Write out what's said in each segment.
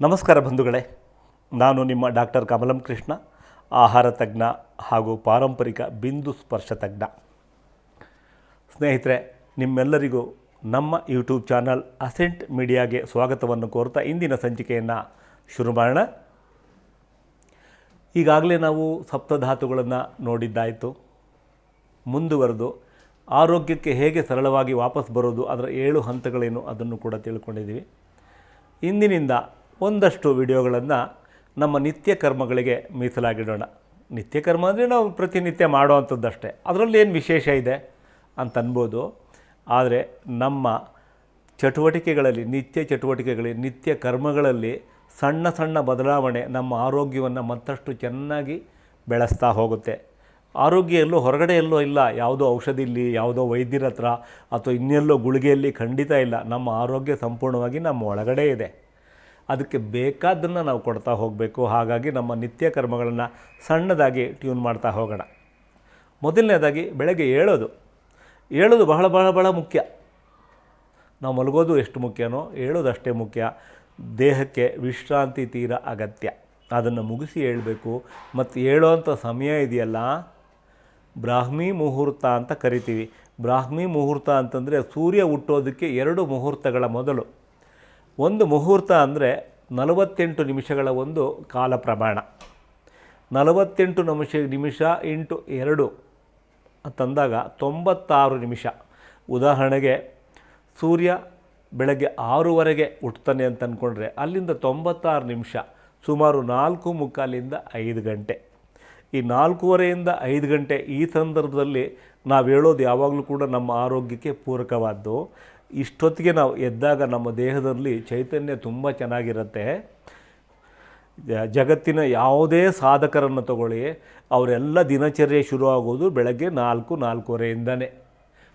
ನಮಸ್ಕಾರ ಬಂಧುಗಳೇ. ನಾನು ನಿಮ್ಮ ಡಾಕ್ಟರ್ ಕಮಲಂ ಕೃಷ್ಣ, ಆಹಾರ ತಜ್ಞ ಹಾಗೂ ಪಾರಂಪರಿಕ ಬಿಂದು ಸ್ಪರ್ಶ ತಜ್ಞ. ಸ್ನೇಹಿತರೆ, ನಿಮ್ಮೆಲ್ಲರಿಗೂ ನಮ್ಮ ಯೂಟ್ಯೂಬ್ ಚಾನಲ್ ಅಸೆಂಟ್ ಮೀಡಿಯಾಗೆ ಸ್ವಾಗತವನ್ನು ಕೋರ್ತಾ ಇಂದಿನ ಸಂಚಿಕೆಯನ್ನು ಶುರು ಮಾಡೋಣ. ಈಗಾಗಲೇ ನಾವು ಸಪ್ತಧಾತುಗಳನ್ನು ನೋಡಿದ್ದಾಯಿತು. ಮುಂದುವರೆದು ಆರೋಗ್ಯಕ್ಕೆ ಹೇಗೆ ಸರಳವಾಗಿ ವಾಪಸ್ ಬರೋದು, ಅದರ ಏಳು ಹಂತಗಳೇನು ಅದನ್ನು ಕೂಡ ತಿಳ್ಕೊಂಡಿದ್ದೀವಿ. ಇಂದಿನಿಂದ ಒಂದಷ್ಟು ವಿಡಿಯೋಗಳನ್ನು ನಮ್ಮ ನಿತ್ಯ ಕರ್ಮಗಳಿಗೆ ಮೀಸಲಾಗಿಡೋಣ. ನಿತ್ಯ ಕರ್ಮ ಅಂದರೆ ನಾವು ಪ್ರತಿನಿತ್ಯ ಮಾಡುವಂಥದ್ದಷ್ಟೇ ಅದರಲ್ಲಿ ಏನು ವಿಶೇಷ ಇದೆ ಅಂತ ಅನ್ಬೋದು. ಆದರೆ ನಮ್ಮ ಚಟುವಟಿಕೆಗಳಲ್ಲಿ, ನಿತ್ಯ ಚಟುವಟಿಕೆಗಳಲ್ಲಿ, ನಿತ್ಯ ಕರ್ಮಗಳಲ್ಲಿ ಸಣ್ಣ ಸಣ್ಣ ಬದಲಾವಣೆ ನಮ್ಮ ಆರೋಗ್ಯವನ್ನು ಮತ್ತಷ್ಟು ಚೆನ್ನಾಗಿ ಬೆಳೆಸ್ತಾ ಹೋಗುತ್ತೆ. ಆರೋಗ್ಯ ಎಲ್ಲೋ ಹೊರಗಡೆ ಎಲ್ಲೋ ಇಲ್ಲ. ಯಾವುದೋ ಔಷಧಿ ಇಲ್ಲಿ, ಯಾವುದೋ ವೈದ್ಯರ ಹತ್ರ, ಅಥವಾ ಇನ್ನೆಲ್ಲೋ ಗುಳಿಗೆಯಲ್ಲಿ ಖಂಡಿತ ಇಲ್ಲ. ನಮ್ಮ ಆರೋಗ್ಯ ಸಂಪೂರ್ಣವಾಗಿ ನಮ್ಮ ಒಳಗಡೆ ಇದೆ. ಅದಕ್ಕೆ ಬೇಕಾದ್ದನ್ನು ನಾವು ಕೊಡ್ತಾ ಹೋಗಬೇಕು. ಹಾಗಾಗಿ ನಮ್ಮ ನಿತ್ಯ ಕರ್ಮಗಳನ್ನು ಸಣ್ಣದಾಗಿ ಟ್ಯೂನ್ ಮಾಡ್ತಾ ಹೋಗೋಣ. ಮೊದಲನೇದಾಗಿ ಬೆಳಗ್ಗೆ ಏಳೋದು. ಏಳೋದು ಬಹಳ ಬಹಳ ಬಹಳ ಮುಖ್ಯ. ನಾವು ಮಲಗೋದು ಎಷ್ಟು ಮುಖ್ಯನೋ ಹೇಳೋದು ಅಷ್ಟೇ ಮುಖ್ಯ. ದೇಹಕ್ಕೆ ವಿಶ್ರಾಂತಿ ತೀರ ಅಗತ್ಯ. ಅದನ್ನು ಮುಗಿಸಿ ಹೇಳಬೇಕು ಮತ್ತು ಹೇಳೋವಂಥ ಸಮಯ ಇದೆಯಲ್ಲ? ಬ್ರಾಹ್ಮಿ ಮುಹೂರ್ತ ಅಂತ ಕರಿತೀವಿ. ಬ್ರಾಹ್ಮಿ ಮುಹೂರ್ತ ಅಂತಂದರೆ ಸೂರ್ಯ ಹುಟ್ಟೋದಕ್ಕೆ ಎರಡು ಮುಹೂರ್ತಗಳ ಮೊದಲು. ಒಂದು ಮುಹೂರ್ತ ಅಂದರೆ ನಲವತ್ತೆಂಟು ನಿಮಿಷಗಳ ಒಂದು ಕಾಲ ಪ್ರಮಾಣ. ನಲವತ್ತೆಂಟು ನಿಮಿಷ ನಿಮಿಷ ಇಂಟು ಎರಡು ತಂದಾಗ ತೊಂಬತ್ತಾರು ನಿಮಿಷ. ಉದಾಹರಣೆಗೆ, ಸೂರ್ಯ ಬೆಳಗ್ಗೆ ಆರೂವರೆಗೆ ಹುಟ್ತಾನೆ ಅಂತ ಅಂದ್ಕೊಂಡ್ರೆ ಅಲ್ಲಿಂದ ತೊಂಬತ್ತಾರು ನಿಮಿಷ, ಸುಮಾರು ನಾಲ್ಕು ಮುಕ್ಕಾಲಿಂದ ಐದು ಗಂಟೆ. ಈ ನಾಲ್ಕೂವರೆಯಿಂದ ಐದು ಗಂಟೆ ಈ ಸಂದರ್ಭದಲ್ಲಿ ನಾವು ಹೇಳೋದು ಯಾವಾಗಲೂ ಕೂಡ ನಮ್ಮ ಆರೋಗ್ಯಕ್ಕೆ ಪೂರಕವಾದ್ದು. ಇಷ್ಟೊತ್ತಿಗೆ ನಾವು ಎದ್ದಾಗ ನಮ್ಮ ದೇಹದಲ್ಲಿ ಚೈತನ್ಯ ತುಂಬ ಚೆನ್ನಾಗಿರುತ್ತೆ. ಜಗತ್ತಿನ ಯಾವುದೇ ಸಾಧಕರನ್ನು ತಗೊಳ್ಳಿ, ಅವರೆಲ್ಲ ದಿನಚರ್ಯೆ ಆಗೋದು ಬೆಳಗ್ಗೆ ನಾಲ್ಕು, ನಾಲ್ಕೂವರೆಯಿಂದನೇ.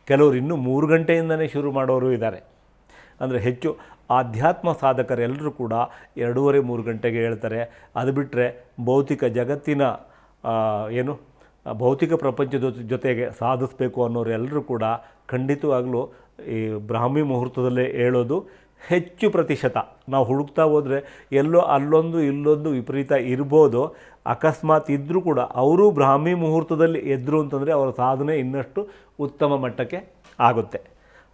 ಕೆಲವರು ಇನ್ನೂ ಮೂರು ಗಂಟೆಯಿಂದನೇ ಶುರು ಮಾಡೋರು ಇದ್ದಾರೆ. ಅಂದರೆ ಹೆಚ್ಚು ಆಧ್ಯಾತ್ಮ ಸಾಧಕರೆಲ್ಲರೂ ಕೂಡ ಎರಡೂವರೆ, ಮೂರು ಗಂಟೆಗೆ ಹೇಳ್ತಾರೆ. ಅದು ಬಿಟ್ಟರೆ ಭೌತಿಕ ಜಗತ್ತಿನ ಏನು, ಭೌತಿಕ ಪ್ರಪಂಚದ ಜೊತೆಗೆ ಸಾಧಿಸಬೇಕು ಅನ್ನೋರು ಎಲ್ಲರೂ ಕೂಡ ಖಂಡಿತವಾಗಲೂ ಈ ಬ್ರಾಹ್ಮಿ ಮುಹೂರ್ತದಲ್ಲೇ ಹೇಳೋದು ಹೆಚ್ಚು ಪ್ರತಿಶತ. ನಾವು ಹುಡುಕ್ತಾ ಹೋದರೆ ಎಲ್ಲೋ ಅಲ್ಲೊಂದು ಇಲ್ಲೊಂದು ವಿಪರೀತ ಇರ್ಬೋದು. ಅಕಸ್ಮಾತ್ ಇದ್ದರೂ ಕೂಡ ಅವರು ಬ್ರಾಹ್ಮಿ ಮುಹೂರ್ತದಲ್ಲಿ ಎದ್ದರು ಅಂತಂದರೆ ಅವರ ಸಾಧನೆ ಇನ್ನಷ್ಟು ಉತ್ತಮ ಮಟ್ಟಕ್ಕೆ ಆಗುತ್ತೆ.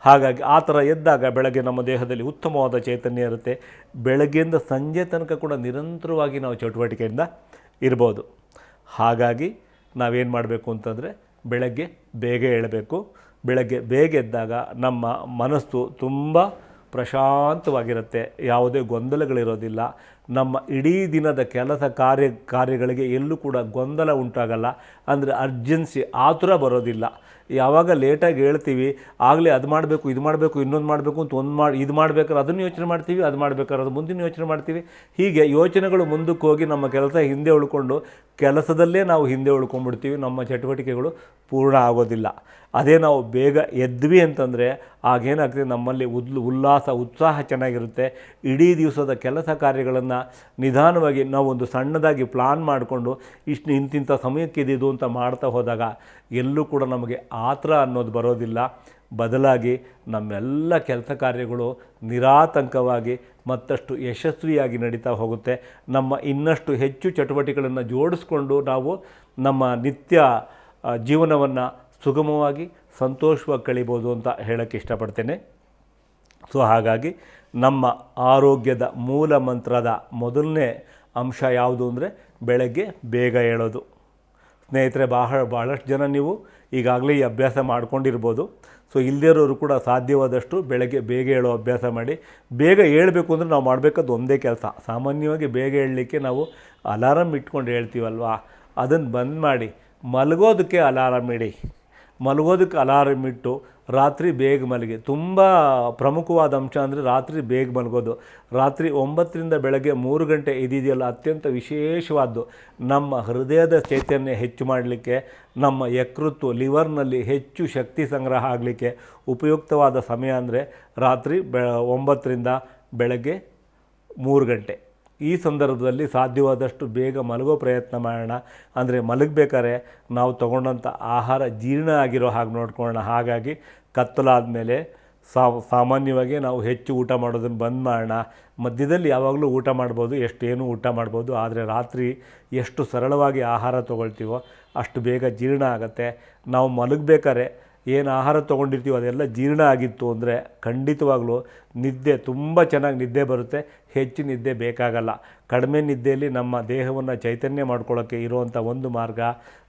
ಹಾಗಾಗಿ ಆ ಥರ ಎದ್ದಾಗ ಬೆಳಗ್ಗೆ ನಮ್ಮ ದೇಹದಲ್ಲಿ ಉತ್ತಮವಾದ ಚೈತನ್ಯ ಇರುತ್ತೆ. ಬೆಳಗ್ಗೆಯಿಂದ ಸಂಜೆ ತನಕ ಕೂಡ ನಿರಂತರವಾಗಿ ನಾವು ಚಟುವಟಿಕೆಯಿಂದ ಇರ್ಬೋದು. ಹಾಗಾಗಿ ನಾವೇನು ಮಾಡಬೇಕು ಅಂತಂದರೆ ಬೆಳಗ್ಗೆ ಬೇಗ ಏಳಬೇಕು. ಬೆಳಗ್ಗೆ ಬೇಗ ಎದ್ದಾಗ ನಮ್ಮ ಮನಸ್ಸು ತುಂಬ ಪ್ರಶಾಂತವಾಗಿರುತ್ತೆ. ಯಾವುದೇ ಗೊಂದಲಗಳಿರೋದಿಲ್ಲ. ನಮ್ಮ ಇಡೀ ದಿನದ ಕೆಲಸ ಕಾರ್ಯ, ಕಾರ್ಯಗಳಿಗೆ ಎಲ್ಲೂ ಕೂಡ ಗೊಂದಲ ಉಂಟಾಗಲ್ಲ. ಅಂದರೆ ಅರ್ಜೆನ್ಸಿ ಆತುರ ಬರೋದಿಲ್ಲ. ಯಾವಾಗ ಲೇಟಾಗಿ ಹೇಳ್ತೀವಿ, ಆಗಲೇ ಅದು ಮಾಡಬೇಕು, ಇದು ಮಾಡಬೇಕು, ಇನ್ನೊಂದು ಮಾಡಬೇಕು ಅಂತ ಒಂದು ಮಾಡಿ, ಇದು ಮಾಡಬೇಕಾದ್ರೆ ಅದನ್ನು ಯೋಚನೆ ಮಾಡ್ತೀವಿ, ಅದು ಮಾಡಬೇಕಾದ್ರೆ ಅದು ಮುಂದಿನ ಯೋಚನೆ ಮಾಡ್ತೀವಿ. ಹೀಗೆ ಯೋಚನೆಗಳು ಮುಂದಕ್ಕೆ ಹೋಗಿ ನಮ್ಮ ಕೆಲಸ ಹಿಂದೆ ಉಳ್ಕೊಂಡು ಕೆಲಸದಲ್ಲೇ ನಾವು ಹಿಂದೆ ಉಳ್ಕೊಂಡ್ಬಿಡ್ತೀವಿ. ನಮ್ಮ ಚಟುವಟಿಕೆಗಳು ಪೂರ್ಣ ಆಗೋದಿಲ್ಲ. ಅದೇ ನಾವು ಬೇಗ ಎದ್ವಿ ಅಂತಂದರೆ ಆಗೇನಾಗ್ತದೆ ನಮ್ಮಲ್ಲಿ ಉದ್ಲು, ಉಲ್ಲಾಸ, ಉತ್ಸಾಹ ಚೆನ್ನಾಗಿರುತ್ತೆ. ಇಡೀ ದಿವಸದ ಕೆಲಸ ಕಾರ್ಯಗಳನ್ನು ನಿಧಾನವಾಗಿ ನಾವು ಒಂದು ಸಣ್ಣದಾಗಿ ಪ್ಲಾನ್ ಮಾಡಿಕೊಂಡು ಇಷ್ಟು ಇಂತಿಂಥ ಸಮಯಕ್ಕೆ ಇದಿದು ಅಂತ ಮಾಡ್ತಾ ಹೋದಾಗ ಎಲ್ಲೂ ಕೂಡ ನಮಗೆ ಆತ್ರ ಅನ್ನೋದು ಬರೋದಿಲ್ಲ. ಬದಲಾಗಿ ನಮ್ಮೆಲ್ಲ ಕೆಲಸ ಕಾರ್ಯಗಳು ನಿರಾತಂಕವಾಗಿ ಮತ್ತಷ್ಟು ಯಶಸ್ವಿಯಾಗಿ ನಡೀತಾ ಹೋಗುತ್ತೆ. ನಮ್ಮ ಇನ್ನಷ್ಟು ಹೆಚ್ಚು ಚಟುವಟಿಕೆಗಳನ್ನು ಜೋಡಿಸ್ಕೊಂಡು ನಾವು ನಮ್ಮ ನಿತ್ಯ ಜೀವನವನ್ನು ಸುಗಮವಾಗಿ, ಸಂತೋಷವಾಗಿ ಕಳಿಬೋದು ಅಂತ ಹೇಳೋಕ್ಕೆ ಇಷ್ಟಪಡ್ತೇನೆ. ಸೊ ಹಾಗಾಗಿ ನಮ್ಮ ಆರೋಗ್ಯದ ಮೂಲ ಮಂತ್ರದ ಮೊದಲನೇ ಅಂಶ ಯಾವುದು ಅಂದರೆ ಬೆಳಗ್ಗೆ ಬೇಗ ಹೇಳೋದು ಸ್ನೇಹಿತರೆ, ಬಹಳ ಭಾಳಷ್ಟು ಜನ ನೀವು ಈಗಾಗಲೇ ಈ ಅಭ್ಯಾಸ ಮಾಡ್ಕೊಂಡಿರ್ಬೋದು. ಸೊ ಇಲ್ಲದಿರೋರು ಕೂಡ ಸಾಧ್ಯವಾದಷ್ಟು ಬೆಳಗ್ಗೆ ಬೇಗ ಹೇಳೋ ಅಭ್ಯಾಸ ಮಾಡಿ, ಬೇಗ ಹೇಳಬೇಕು ಅಂದರೆ ನಾವು ಮಾಡಬೇಕಾದ ಒಂದೇ ಕೆಲಸ. ಸಾಮಾನ್ಯವಾಗಿ ಬೇಗ ಹೇಳಲಿಕ್ಕೆ ನಾವು ಅಲಾರಮ್ ಇಟ್ಕೊಂಡು ಹೇಳ್ತೀವಲ್ವಾ ಅದನ್ನು ಬಂದ್ ಮಾಡಿ ಮಲಗೋದಕ್ಕೆ ಅಲಾರಮ್ ಇಡಿ. ಮಲಗೋದಕ್ಕೆ ಅಲಾರಮ್ ಇಟ್ಟು ರಾತ್ರಿ ಬೇಗ ಮಲಗಿ. ತುಂಬ ಪ್ರಮುಖವಾದ ಅಂಶ ಅಂದರೆ ರಾತ್ರಿ ಬೇಗ ಮಲಗೋದು. ರಾತ್ರಿ ಒಂಬತ್ತರಿಂದ ಬೆಳಗ್ಗೆ ಮೂರು ಗಂಟೆ ಇದಿದೆಯಲ್ಲ ಅತ್ಯಂತ ವಿಶೇಷವಾದ್ದು. ನಮ್ಮ ಹೃದಯದ ಚೈತನ್ಯ ಹೆಚ್ಚು ಮಾಡಲಿಕ್ಕೆ, ನಮ್ಮ ಯಕೃತ್ತು ಲಿವರ್ನಲ್ಲಿ ಹೆಚ್ಚು ಶಕ್ತಿ ಸಂಗ್ರಹ ಆಗಲಿಕ್ಕೆ ಉಪಯುಕ್ತವಾದ ಸಮಯ ಅಂದರೆ ರಾತ್ರಿ ಬೆ, ಒಂಬತ್ತರಿಂದ ಬೆಳಗ್ಗೆ ಮೂರು ಗಂಟೆ. ಈ ಸಂದರ್ಭದಲ್ಲಿ ಸಾಧ್ಯವಾದಷ್ಟು ಬೇಗ ಮಲಗೋ ಪ್ರಯತ್ನ ಮಾಡೋಣ. ಅಂದರೆ ಮಲಗಬೇಕಾದ್ರೆ ನಾವು ತಗೊಂಡಂಥ ಆಹಾರ ಜೀರ್ಣ ಆಗಿರೋ ಹಾಗೆ ನೋಡ್ಕೊಳ್ಳೋಣ. ಹಾಗಾಗಿ ಕತ್ತಲಾದ ಮೇಲೆ ಸಾಮಾನ್ಯವಾಗಿ ನಾವು ಹೆಚ್ಚು ಊಟ ಮಾಡೋದನ್ನು ಬಂದ್ ಮಾಡೋಣ. ಮಧ್ಯದಲ್ಲಿ ಯಾವಾಗಲೂ ಊಟ ಮಾಡ್ಬೋದು, ಎಷ್ಟೇನು ಊಟ ಮಾಡ್ಬೋದು, ಆದರೆ ರಾತ್ರಿ ಎಷ್ಟು ಸರಳವಾಗಿ ಆಹಾರ ತೊಗೊಳ್ತೀವೋ ಅಷ್ಟು ಬೇಗ ಜೀರ್ಣ ಆಗುತ್ತೆ. ನಾವು ಮಲಗಬೇಕಾದ್ರೆ ಏನು ಆಹಾರ ತೊಗೊಂಡಿರ್ತೀವಿ ಅದೆಲ್ಲ ಜೀರ್ಣ ಆಗಿತ್ತು ಅಂದರೆ ಖಂಡಿತವಾಗ್ಲೂ ನಿದ್ದೆ ತುಂಬ ಚೆನ್ನಾಗಿ ನಿದ್ದೆ ಬರುತ್ತೆ. ಹೆಚ್ಚು ನಿದ್ದೆ ಬೇಕಾಗಲ್ಲ. ಕಡಿಮೆ ನಿದ್ದೆಯಲ್ಲಿ ನಮ್ಮ ದೇಹವನ್ನು ಚೈತನ್ಯ ಮಾಡ್ಕೊಳ್ಳೋಕ್ಕೆ ಇರುವಂಥ ಒಂದು ಮಾರ್ಗ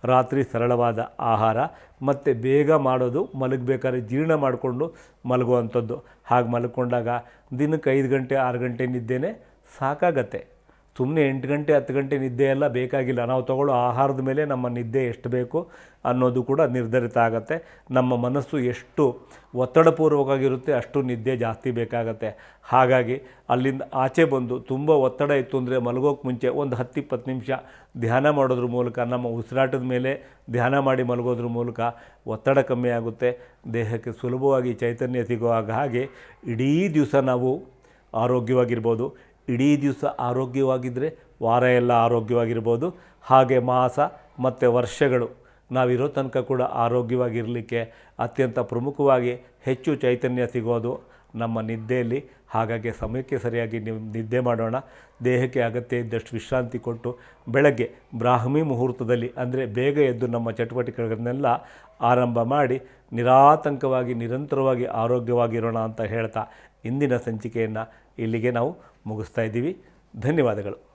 ರಾತ್ರಿ ಸರಳವಾದ ಆಹಾರ. ಮತ್ತು ಬೇಗ ಮಾಡೋದು, ಮಲಗಬೇಕಾದ್ರೆ ಜೀರ್ಣ ಮಾಡಿಕೊಂಡು ಮಲಗುವಂಥದ್ದು. ಹಾಗೆ ಮಲ್ಕೊಂಡಾಗ ದಿನಕ್ಕೆ ಐದು ಗಂಟೆ, ಆರು ಗಂಟೆ ನಿದ್ದೆನೇ ಸಾಕಾಗತ್ತೆ. ಸುಮ್ಮನೆ ಎಂಟು ಗಂಟೆ, ಹತ್ತು ಗಂಟೆ ನಿದ್ದೆ ಎಲ್ಲ ಬೇಕಾಗಿಲ್ಲ. ನಾವು ತಗೊಳ್ಳೋ ಆಹಾರದ ಮೇಲೆ ನಮ್ಮ ನಿದ್ದೆ ಎಷ್ಟು ಬೇಕು ಅನ್ನೋದು ಕೂಡ ನಿರ್ಧರಿತ ಆಗುತ್ತೆ. ನಮ್ಮ ಮನಸ್ಸು ಎಷ್ಟು ಒತ್ತಡಪೂರ್ವಕವಾಗಿರುತ್ತೆ ಅಷ್ಟು ನಿದ್ದೆ ಜಾಸ್ತಿ ಬೇಕಾಗತ್ತೆ. ಹಾಗಾಗಿ ಅಲ್ಲಿಂದ ಆಚೆ ಬಂದು ತುಂಬ ಒತ್ತಡ ಇತ್ತು ಅಂದರೆ ಮಲಗೋಕ್ಕೆ ಮುಂಚೆ ಒಂದು ಹತ್ತು ಇಪ್ಪತ್ತು ನಿಮಿಷ ಧ್ಯಾನ ಮಾಡೋದ್ರ ಮೂಲಕ, ನಮ್ಮ ಉಸಿರಾಟದ ಮೇಲೆ ಧ್ಯಾನ ಮಾಡಿ ಮಲಗೋದ್ರ ಮೂಲಕ ಒತ್ತಡ ಕಮ್ಮಿ ಆಗುತ್ತೆ. ದೇಹಕ್ಕೆ ಸುಲಭವಾಗಿ ಚೈತನ್ಯ ಸಿಗುವಾಗ ಹಾಗೆ ಇಡೀ ದಿವಸ ನಾವು ಆರೋಗ್ಯವಾಗಿರ್ಬೋದು. ಇಡೀ ದಿವಸ ಆರೋಗ್ಯವಾಗಿದ್ದರೆ ವಾರ ಎಲ್ಲ ಆರೋಗ್ಯವಾಗಿರ್ಬೋದು. ಹಾಗೆ ಮಾಸ ಮತ್ತು ವರ್ಷಗಳು ನಾವಿರೋ ತನಕ ಕೂಡ ಆರೋಗ್ಯವಾಗಿರಲಿಕ್ಕೆ ಅತ್ಯಂತ ಪ್ರಮುಖವಾಗಿ ಹೆಚ್ಚು ಚೈತನ್ಯ ಸಿಗೋದು ನಮ್ಮ ನಿದ್ದೆಯಲ್ಲಿ. ಹಾಗಾಗಿ ಸಮಯಕ್ಕೆ ಸರಿಯಾಗಿ ನಿದ್ದೆ ಮಾಡೋಣ. ದೇಹಕ್ಕೆ ಅಗತ್ಯ ಇದ್ದಷ್ಟು ವಿಶ್ರಾಂತಿ ಕೊಟ್ಟು ಬೆಳಗ್ಗೆ ಬ್ರಾಹ್ಮಿ ಮುಹೂರ್ತದಲ್ಲಿ ಅಂದರೆ ಬೇಗ ಎದ್ದು ನಮ್ಮ ಚಟುವಟಿಕೆಗಳನ್ನೆಲ್ಲ ಆರಂಭ ಮಾಡಿ ನಿರಾತಂಕವಾಗಿ ನಿರಂತರವಾಗಿ ಆರೋಗ್ಯವಾಗಿರೋಣ ಅಂತ ಹೇಳ್ತಾ ಇಂದಿನ ಸಂಚಿಕೆಯನ್ನು ಇಲ್ಲಿಗೆ ನಾವು ಮುಗಿಸ್ತಾ ಇದ್ದೀವಿ. ಧನ್ಯವಾದಗಳು.